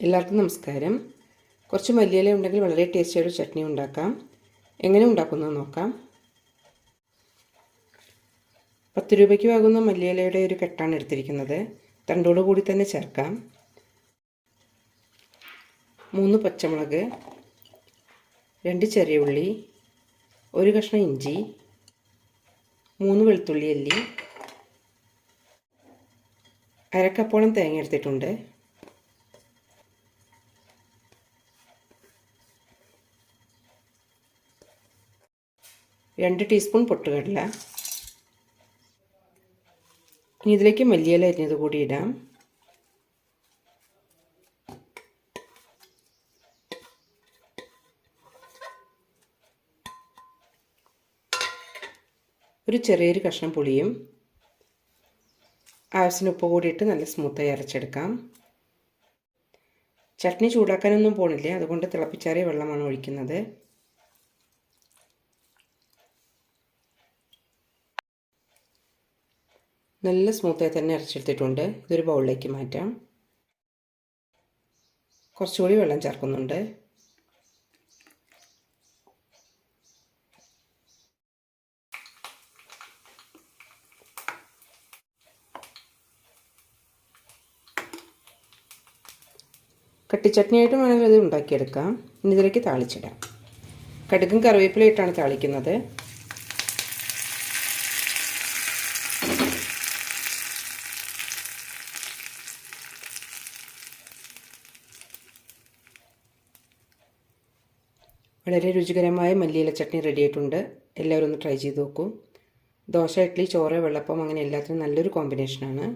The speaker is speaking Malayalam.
എല്ലാവർക്കും നമസ്കാരം. കുറച്ച് മല്ലിയില ഉണ്ടെങ്കിൽ വളരെ ടേസ്റ്റിയായൊരു ചട്നി ഉണ്ടാക്കാം. എങ്ങനെ ഉണ്ടാക്കുന്നത് നോക്കാം. പത്ത് രൂപയ്ക്ക് വാങ്ങുന്ന മല്ലിയിലയുടെ ഒരു കെട്ടാണ് എടുത്തിരിക്കുന്നത്. തണ്ടോട് കൂടി തന്നെ ചേർക്കാം. മൂന്ന് പച്ചമുളക് രണ്ട് ചെറിയ ഉള്ളി ഒരു കഷ്ണം ഇഞ്ചി മൂന്ന് വെളുത്തുള്ളി അല്ലി അരക്കപ്പോളം തേങ്ങ എടുത്തിട്ടുണ്ട്. രണ്ട് ടീസ്പൂൺ പൊട്ടുകടല. ഇനി ഇതിലേക്ക് മല്ലിയില അരിഞ്ഞത് കൂടി ഇടാം. ഒരു ചെറിയൊരു കഷ്ണം പുളിയും ആവശ്യത്തിന് ഉപ്പ് കൂടിയിട്ട് നല്ല സ്മൂത്തായി അരച്ചെടുക്കാം. ചട്നി ചൂടാക്കാനൊന്നും പോണില്ല അതുകൊണ്ട് തിളപ്പിച്ചാറിയ വെള്ളമാണ് ഒഴിക്കുന്നത്. നല്ല സ്മൂത്തായി തന്നെ അരച്ചെടുത്തിട്ടുണ്ട്. ഇതൊരു ബൗളിലേക്ക് മാറ്റാം. കുറച്ചുകൂടി വെള്ളം ചേർക്കുന്നുണ്ട്. കട്ടിച്ചട്നിയായിട്ടും വേണമെങ്കിൽ അത് ഉണ്ടാക്കിയെടുക്കാം. ഇനി ഇതിലേക്ക് താളിച്ചിടാം. കടുകും കറിവേപ്പിലയിട്ടാണ് താളിക്കുന്നത്. വളരെ രുചികരമായ മല്ലിയില ചട്നി റെഡിയായിട്ടുണ്ട് എല്ലാവരും ഒന്ന് ട്രൈ ചെയ്ത് നോക്കൂ. ദോശ ഇഡ്ഡലി ചോറ് വെള്ളപ്പം അങ്ങനെ എല്ലാത്തിനും നല്ലൊരു കോമ്പിനേഷനാണ്